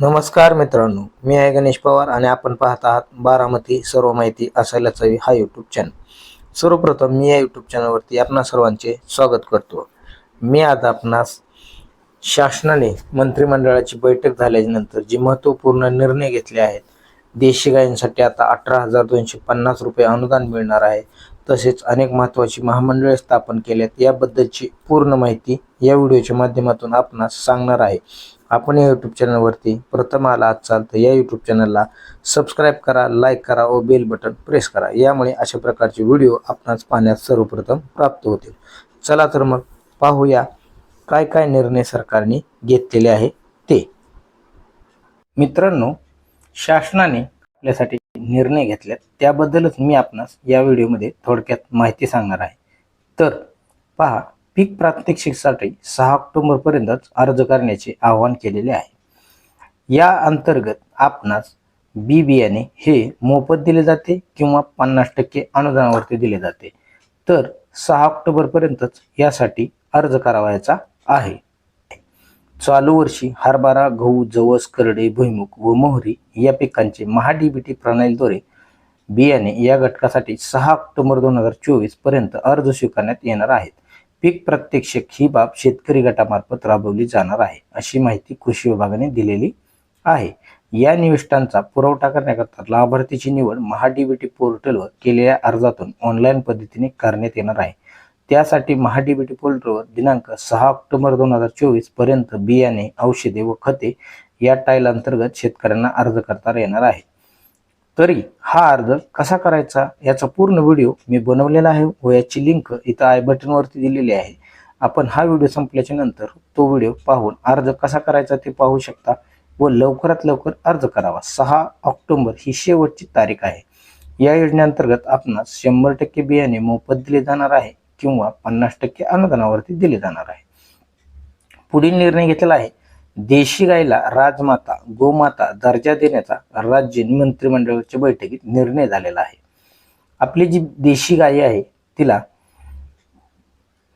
नमस्कार मित्रांनो मी आहे गणेश पवार आणि आपण पाहत आहात बारामती सर्व माहिती असायलाच हवी हा यूट्यूब चॅनल सर्वप्रथम मी या यूट्यूब चॅनलवरती आपणा सर्वांचे स्वागत करतो. मी आज आपणास शासनाने मंत्रिमंडळाची बैठक झाल्यानंतर जे महत्त्वपूर्ण निर्णय घेतले आहेत देशी गायींसाठी आता अठरा हजार दोनशे पन्नास रुपये अनुदान मिळणार आहे. तसेच अनेक महत्त्वाची महामंडळे स्थापन केल्यात याबद्दलची पूर्ण माहिती या व्हिडिओच्या माध्यमातून आपणास सांगणार आहे. आपण या यूट्यूब चॅनलवरती प्रथम आला असाल तर या यूट्यूब चॅनलला सबस्क्राईब करा लाईक करा व बेल बटन प्रेस करा. यामुळे अशा प्रकारचे व्हिडिओ आपणास पाहण्यास सर्वप्रथम प्राप्त होतील. चला तर मग पाहूया काय काय निर्णय सरकारने घेतलेले आहे ते. मित्रांनो शासनाने आपल्यासाठी निर्णय घेतल्यात त्याबद्दलच मी आपणास या व्हिडिओमध्ये थोडक्यात माहिती सांगणार आहे. तर पहा पीक प्रात्यक्षिकसाठी सहा ऑक्टोबरपर्यंतच अर्ज करण्याचे आवाहन केलेले आहे. या अंतर्गत आपणास बी बियाणे हे मोफत दिले जाते किंवा पन्नास टक्के अनुदानावरती दिले जाते. तर सहा ऑक्टोबरपर्यंतच यासाठी अर्ज करावायचा आहे. चालू वर्षी हरभरा गहू जवस करडे भुईमुग व मोहरी या पिकांचे महाडीबीटी प्रणालीद्वारे बियाणे या घटकासाठी सहा ऑक्टोबर दोन हजार चोवीसपर्यंत अर्ज स्वीकारण्यात येणार आहेत. पीक प्रत्यक्षक ही बाब शेतकरी गटामार्फत राबवली जाणार आहे अशी माहिती कृषी विभागाने दिलेली आहे. या निविष्ठांचा पुरवठा करण्याकरता लाभार्थीची निवड महाडीबीटी पोर्टलवर केलेल्या अर्जातून ऑनलाईन पद्धतीने करण्यात येणार आहे. त्यासाठी महाडीबीटी पोर्टलवर दिनांक सहा ऑक्टोबर दोन हजार चोवीसपर्यंत बियाणे औषधे व खते या टाईल अंतर्गत शेतकऱ्यांना अर्ज करता येणार आहे. तरी हा अर्ज कसा करायचा याचा पूर्ण व्हिडिओ मी बनवलेला आहे व याची लिंक इथं आय बटनवरती दिलेली आहे. आपण हा व्हिडिओ संपल्याच्या नंतर तो व्हिडिओ पाहून अर्ज कसा करायचा ते पाहू शकता व लवकरात लवकर अर्ज करावा. सहा ऑक्टोबर ही शेवटची तारीख आहे. या योजनेअंतर्गत आपणास शंभर टक्के बियाणे मोफत दिले जाणार आहे किंवा पन्नास टक्के अनुदानावरती दिले जाणार आहे. पुढील निर्णय घेतलेला आहे. देशी गायला राजमाता गोमाता दर्जा देण्याचा राज्य मंत्रिमंडळाच्या बैठकीत निर्णय झालेला आहे. आपली जी देशी गाय आहे तिला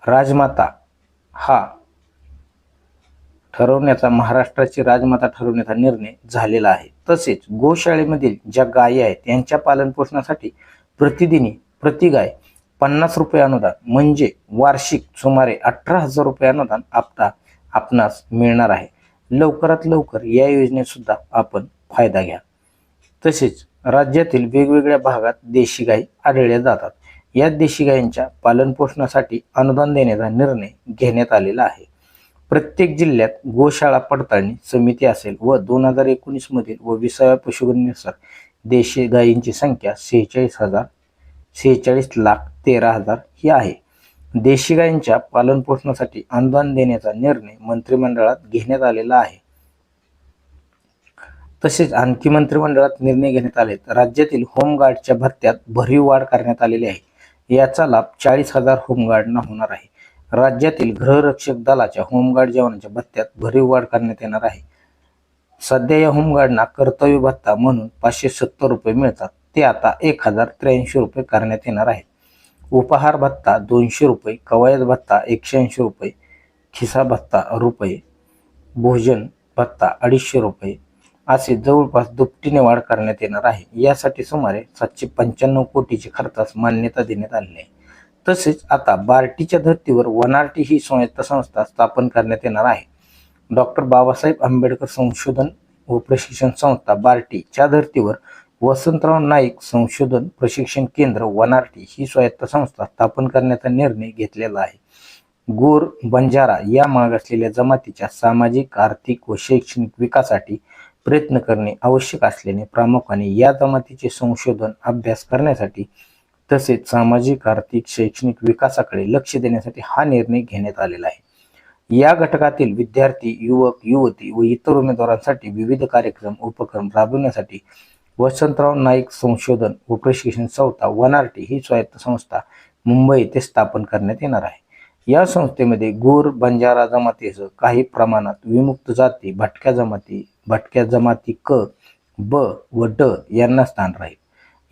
राजमाता हा ठरवण्याचा महाराष्ट्राची राजमाता ठरवण्याचा निर्णय झालेला आहे. तसेच गोशाळेमधील ज्या गायी आहेत यांच्या पालनपोषणासाठी प्रतिदिनी प्रति गाय पन्नास रुपये अनुदान म्हणजे वार्षिक सुमारे अठरा हजार रुपये अनुदान आपता आपणास मिळणार आहे. लवकरात लवकर या योजनेत सुद्धा आपण फायदा घ्या. तसेच राज्यातील वेगवेगळ्या भागात देशी गाई आढळल्या जातात. या देशी गायींच्या पालनपोषणासाठी अनुदान देण्याचा निर्णय घेण्यात आलेला आहे. प्रत्येक जिल्ह्यात गोशाळा पडताळणी समिती असेल व दोन हजार एकोणीस मधील व विसाव्या पशुगणनेनुसार देशी गायींची संख्या सेहेचाळीस हजार सेहेचाळीस लाख तेरा हजार ही आहे. देशी गायींच्या पालनपोषणासाठी अनुदान देण्याचा निर्णय मंत्रिमंडळात घेण्यात आलेला आहे. तसेच आणखी मंत्रिमंडळात निर्णय घेण्यात आले राज्यातील होमगार्डच्या भत्त्यात भरीव वाढ करण्यात आलेली आहे. याचा लाभ चाळीस हजार होमगार्डना होणार आहे. राज्यातील गृहरक्षक दलाच्या होमगार्ड जवानांच्या भत्त्यात भरीव वाढ करण्यात येणार आहे. सध्या या होमगार्डना कर्तव्य भत्ता म्हणून पाचशे सत्तर रुपये मिळतात. ते आता एक हजार त्र्याऐंशी रुपये करण्यात येणार आहेत. उपहार भत्ता दोनशे रुपये कवायत भत्ता एकशे ऐंशी रुपये खिसा भत्ता रुपये भोजन भत्ता अडीचशे रुपये असे जवळपास दुपटीने वाढ करण्यात येणार आहे. यासाठी सुमारे सातशे पंच्याण्णव कोटीची खर्चास मान्यता देण्यात आली आहे. तसेच आता बार्टीच्या धर्तीवर वनार्टी ही स्वायत्त संस्था स्थापन करण्यात येणार आहे. डॉक्टर बाबासाहेब आंबेडकर संशोधन व प्रशिक्षण संस्था बार्टीच्या धर्तीवर वसंतराव नाईक संशोधन प्रशिक्षण केंद्र वनार्टी ही स्वायत्त संस्था स्थापन करण्याचा निर्णय घेतलेला आहे. गोर बंजारा या मागासलेल्या जमातीच्या सामाजिक आर्थिक व शैक्षणिक विकासासाठी प्रयत्न करणे आवश्यक असल्याने प्रामुख्याने या जमातीचे संशोधन अभ्यास करण्यासाठी तसेच सामाजिक आर्थिक शैक्षणिक विकासाकडे लक्ष देण्यासाठी हा निर्णय घेण्यात आलेला आहे. या घटकातील विद्यार्थी युवक युवती व इतर उमेदवारांसाठी विविध कार्यक्रम उपक्रम राबविण्यासाठी वसंतराव नाईक संशोधन व प्रशिक्षण संस्था वनार्टी ही स्वायत्त संस्था मुंबई येथे स्थापन करण्यात येणार आहे. या संस्थेमध्ये गोर बंजारा जमातीसह काही प्रमाणात विमुक्त जाती भटक्या जमाती भटक्या जमाती क ब व ड यांना स्थान राहील.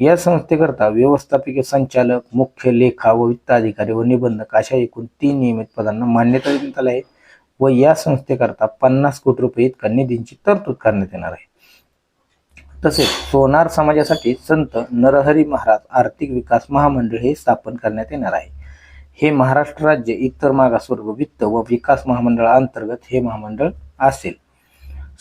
या संस्थेकरता व्यवस्थापकीय संचालक मुख्य लेखा व वित्त अधिकारी व निबंधक अशा एकूण तीन नियमित पदांना मान्यता देण्यात आली आहे व या संस्थेकरता पन्नास कोटी रुपये इतका निधींची तरतूद करण्यात येणार आहे. तसेच सोनार समाजासाठी संत नरहरी महाराज आर्थिक विकास महामंडळ हे स्थापन करण्यात येणार आहे. हे महाराष्ट्र राज्य इतर मागासवर्ग वित्त व विकास महामंडळाअंतर्गत हे महामंडळ असेल.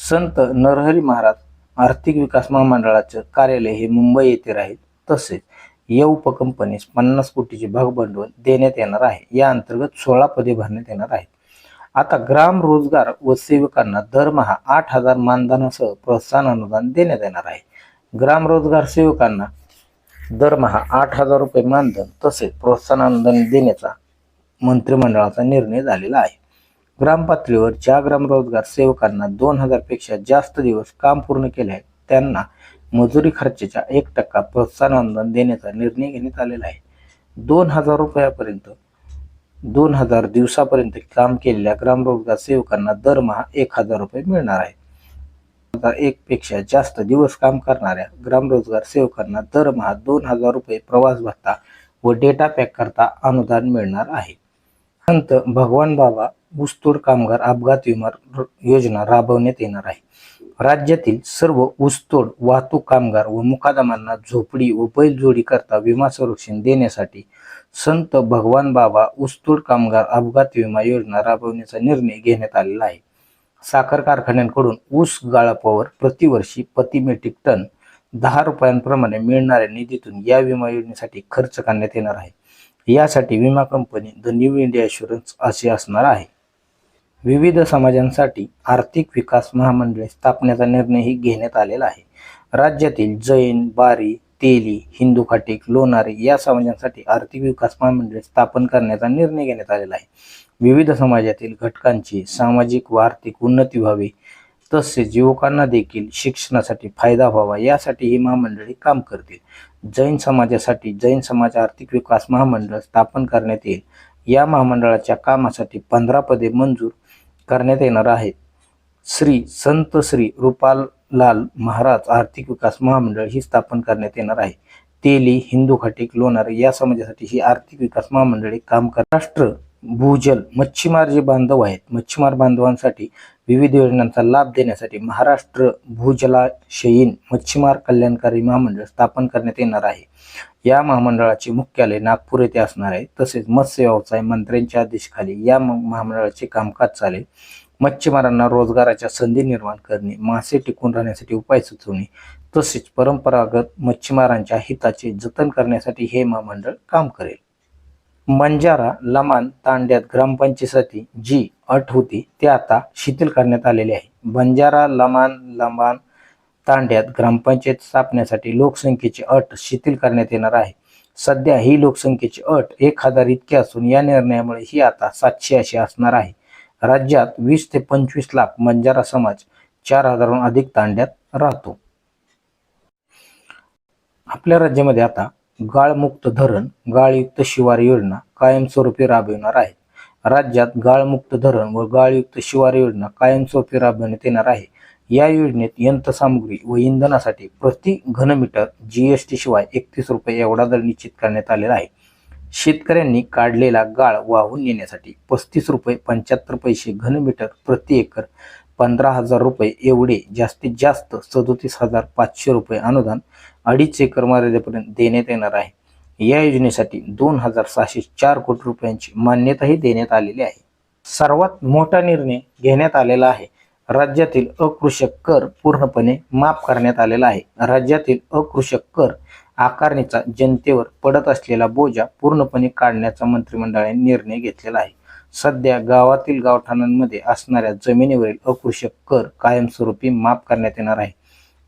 संत नरहरी महाराज आर्थिक विकास महामंडळाचं कार्यालय हे मुंबई येथे राहील. तसेच या उपकंपनीस पन्नास कोटीचे भागभांडवल देण्यात येणार आहे. या अंतर्गत सोळा पदे भरण्यात येणार आहेत. आता ग्राम रोजगार व सेवकांना दरमहा आठ हजार मानधनासह प्रोत्साहन अनुदान देण्यात येणार आहे. ग्राम रोजगार सेवकांना दरमहा आठ हजार रुपये मानधन तसेच प्रोत्साहन अनुदान देण्याचा मंत्रिमंडळाचा निर्णय झालेला आहे. ग्राम पातळीवर ज्या ग्राम रोजगार सेवकांना दोन हजारपेक्षा जास्त दिवस काम पूर्ण केले आहे त्यांना मजुरी खर्चाच्या एक टक्का प्रोत्साहन अनुदान देण्याचा निर्णय घेण्यात आलेला आहे. दोन हजार रुपयापर्यंत दोन हजार दिवसापर्यंत काम केलेल्या ग्रामरोजगार सेवकांना दरमहा एक हजार रुपये मिळणार आहे. एक पेक्षा जास्त दिवस काम करणाऱ्या ग्रामरोजगार सेवकांना दरमहा दोन हजार रुपये प्रवास भत्ता व डेटा पॅक करता अनुदान मिळणार आहे. संत भगवान बाबा ऊसतोड कामगार अपघात विमा योजना राबवण्यात येणार आहे. राज्यातील सर्व ऊसतोड वाहतूक कामगार व मुकादमांना झोपडी व बैलजोडी करता विमा संरक्षण देण्यासाठी संत भगवान बाबा ऊसतोड कामगार अपघात विमा योजना राबवण्याचा निर्णय घेण्यात आलेला आहे. साखर कारखान्यांकडून ऊस गाळपावर प्रतिवर्षी प्रति मेट्रिक टन दहा रुपयांप्रमाणे मिळणाऱ्या निधीतून या विमा योजनेसाठी खर्च करण्यात येणार आहे. यासाठी विमा company the new India insurance असे असणार आहे. विविध समाजांसाठी आर्थिक विकास महामंडळे स्थापण्याचा निर्णयही घेण्यात आलेला आहे. राज्यातील जैन बारी तेली हिंदू खाटीक लोणारे या समाजांसाठी आर्थिक विकास महामंडळे स्थापन करण्याचा निर्णय घेण्यात आलेला आहे. विविध समाजातील घटकांची सामाजिक व आर्थिक उन्नती व्हावी तसेच युवकांना देखील शिक्षणासाठी फायदा व्हावा यासाठी ही महामंडळी काम करतील जैन समाजासाठी जैन समाज आर्थिक विकास महामंडळ स्थापन करण्यात येईल. या महामंडळाच्या कामासाठी पंधरा पदे मंजूर करण्यात येणार आहेत. श्री संत श्री रूपालाल महाराज आर्थिक विकास महामंडळ ही स्थापन करण्यात येणार आहे. तेली हिंदू खाटीक लोणार या समाजासाठी ही आर्थिक विकास महामंडळे काम कर राष्ट्र भूजल मच्छीमार जे बांधव आहेत मच्छीमार बांधवांसाठी विविध योजनांचा लाभ देण्यासाठी महाराष्ट्र भूजलाशयीन मच्छीमार कल्याणकारी महामंडळ स्थापन करण्यात येणार आहे. या महामंडळाचे मुख्यालय नागपूर येथे असणार आहे. तसेच मत्स्य व्यवसाय मंत्र्यांच्या आदेशाखाली या म- महामंडळाचे कामकाज चालेल. मच्छीमारांना रोजगाराच्या संधी निर्माण करणे मासे टिकून राहण्यासाठी उपाय सुचवणे तसेच परंपरागत मच्छीमारांच्या हिताचे जतन करण्यासाठी हे महामंडळ काम करेल. मंजारा लमान तांड्यात ग्रामपंचायतीसाठी जी अट होती ते आता शिथिल करण्यात आलेली आहे. बंजारा लमान लमान तांड्यात ग्रामपंचायत स्थापण्यासाठी लोकसंख्येची अट शिथिल करण्यात येणार आहे. सध्या ही लोकसंख्येची अट एक हजार इतकी असून या निर्णयामुळे ही आता सातशे अशी असणार आहे. राज्यात वीस ते पंचवीस लाख बंजारा समाज चार हजारहून अधिक तांड्यात राहतो. आपल्या राज्यामध्ये आता गाळमुक्त धरण गाळयुक्त शिवार योजना कायमस्वरूपी राबविणार आहे. राज्यात गाळमुक्त धरण व गाळयुक्त शिवार योजना कायमस्वरूपी राबविण्यात येणार आहे. या योजनेत यंत्रसामुग्री व इंधनासाठी प्रति घनमीटर जीएसटी शिवाय एकतीस रुपये एवढा दर निश्चित करण्यात आलेला आहे. शेतकऱ्यांनी काढलेला गाळ वाहून नेण्यासाठी पस्तीस रुपये पंच्याहत्तर पैसे घनमीटर प्रति एकर पंधरा हजार रुपये एवढे जास्तीत जास्त सदोतीस हजार पाचशे रुपये अनुदान अडीच एकर मर्यादेपर्यंत देण्यात येणार आहे. या योजनेसाठी दोन हजार सहाशे चार कोटी रुपयांची मान्यताही देण्यात आलेली आहे. सर्वात मोठा निर्णय घेण्यात आलेला आहे. राज्यातील अकृषक कर पूर्णपणे माफ करण्यात आलेला आहे. राज्यातील अकृषक कर आकारणीचा जनतेवर पडत असलेला बोजा पूर्णपणे काढण्याचा मंत्रिमंडळाने निर्णय घेतलेला आहे. सध्या गावातील गावठाणांमध्ये असणाऱ्या जमिनीवरील अकृषक कर कायमस्वरूपी माफ करण्यात येणार आहे.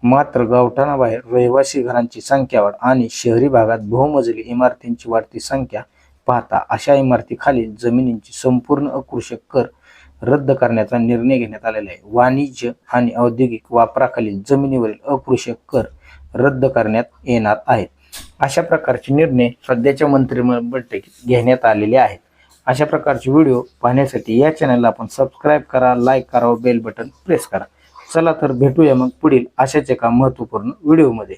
मात्र गावठाणाबाहेर रहिवासी घरांची संख्या वाढ आणि शहरी भागात बहुमजली इमारतींची वाढती संख्या पाहता अशा इमारतीखालील जमिनींची संपूर्ण अकृषक कर रद्द करण्याचा निर्णय घेण्यात आलेला आहे. वाणिज्य आणि औद्योगिक वापराखालील जमिनीवरील अकृषक कर रद्द करण्यात येणार आहेत. अशा प्रकारचे निर्णय सध्याच्या मंत्रिमंडळ बैठकीत घेण्यात आलेले आहेत. अशा प्रकारचे व्हिडिओ पाहण्यासाठी या चॅनलला आपण सबस्क्राईब करा लाईक करा बेल बटन प्रेस करा. चला तर भेटूया मग पुढील अशाच एका महत्त्वपूर्ण व्हिडिओमध्ये.